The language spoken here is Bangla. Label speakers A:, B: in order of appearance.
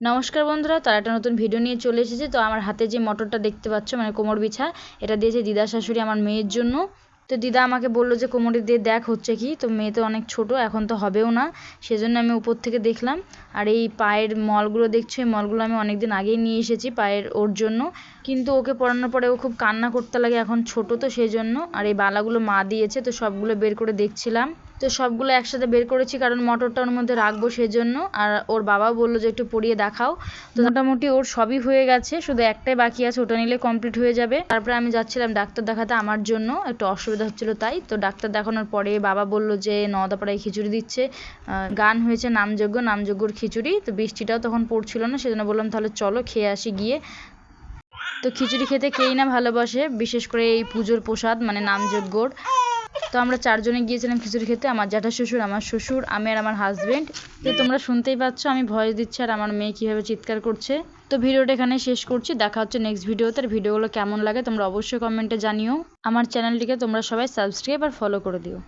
A: নমস্কার বন্ধুরা, তার একটা নতুন ভিডিও নিয়ে চলে এসেছে। তো আমার হাতে যে মটরটা দেখতে পাচ্ছ মানে কোমর বিছা, এটা দিয়েছে দিদা শাশুড়ি আমার মেয়ের জন্য। তো দিদা আমাকে বলল যে, কোমরে দিয়ে দেখ, হচ্ছে কি? তো মেয়ে তো অনেক ছোট, এখন তো হবেও না। সেজন্য আমি উপর থেকে দেখলাম। আর এই পায়ের মলগুলো দেখছ, এই মলগুলো আমি অনেক দিন আগেই নিয়ে এসেছি পায়ের ওর জন্য। কিন্তু ওকে পড়ানোর পরে ও খুব কান্না করতে লাগে, এখন ছোট তো সেই জন্য আর এই বালাগুলো মা দিয়েছে, তো সবগুলো বের করে দেখছিলাম। তো সবগুলো একসাথে বের করেছি কারণ মটরটা ওর মধ্যে রাখব সেজন্য। আর ওর বাবাও বলল যে একটু পরিয়ে দেখাও। তো মোটামুটি ওর সবই হয়ে গেছে, শুধু একটাই বাকি আছে, ওটা নিলে কমপ্লিট হয়ে যাবে। তারপরে আমি যাচ্ছিলাম ডাক্তার দেখাতে আমার জন্য, একটু অসুবিধা হচ্ছিল তাই। তো ডাক্তার দেখানোর পরে বাবা বলল যে নদাপাড়ায় খিচুড়ি দিচ্ছে। গান হয়েছে নামযজ্ঞ, নামযজ্ঞর খিচুড়ি। তো বৃষ্টিটাও তখন পড়ছিল না, সেজন্য বললাম তাহলে চলো খেয়ে আসি গিয়ে। তো খিচুড়ি খেতে কেই না ভালোবাসে, বিশেষ করে এই পুজোর প্রসাদ মানে নামযজ্ঞর। তো আমরা চারজনে গিয়েছিলাম খিচুড়ি খেতে, আমার জ্যাঠা শ্বশুর, আমার শ্বশুর, আমি আর আমার হাজব্যান্ড তো তোমরা শুনতেই পাচ্ছ, আমি ভয় দিচ্ছি আর আমার মেয়ে কীভাবে চিৎকার করছে। তো ভিডিওটা এখানে শেষ করছি, দেখা হচ্ছে নেক্সট ভিডিওতে। ভিডিওগুলো কেমন লাগে তোমরা অবশ্যই কমেন্টে জানিও। আমার চ্যানেলটিকে তোমরা সবাই সাবস্ক্রাইব আর ফলো করে দিও।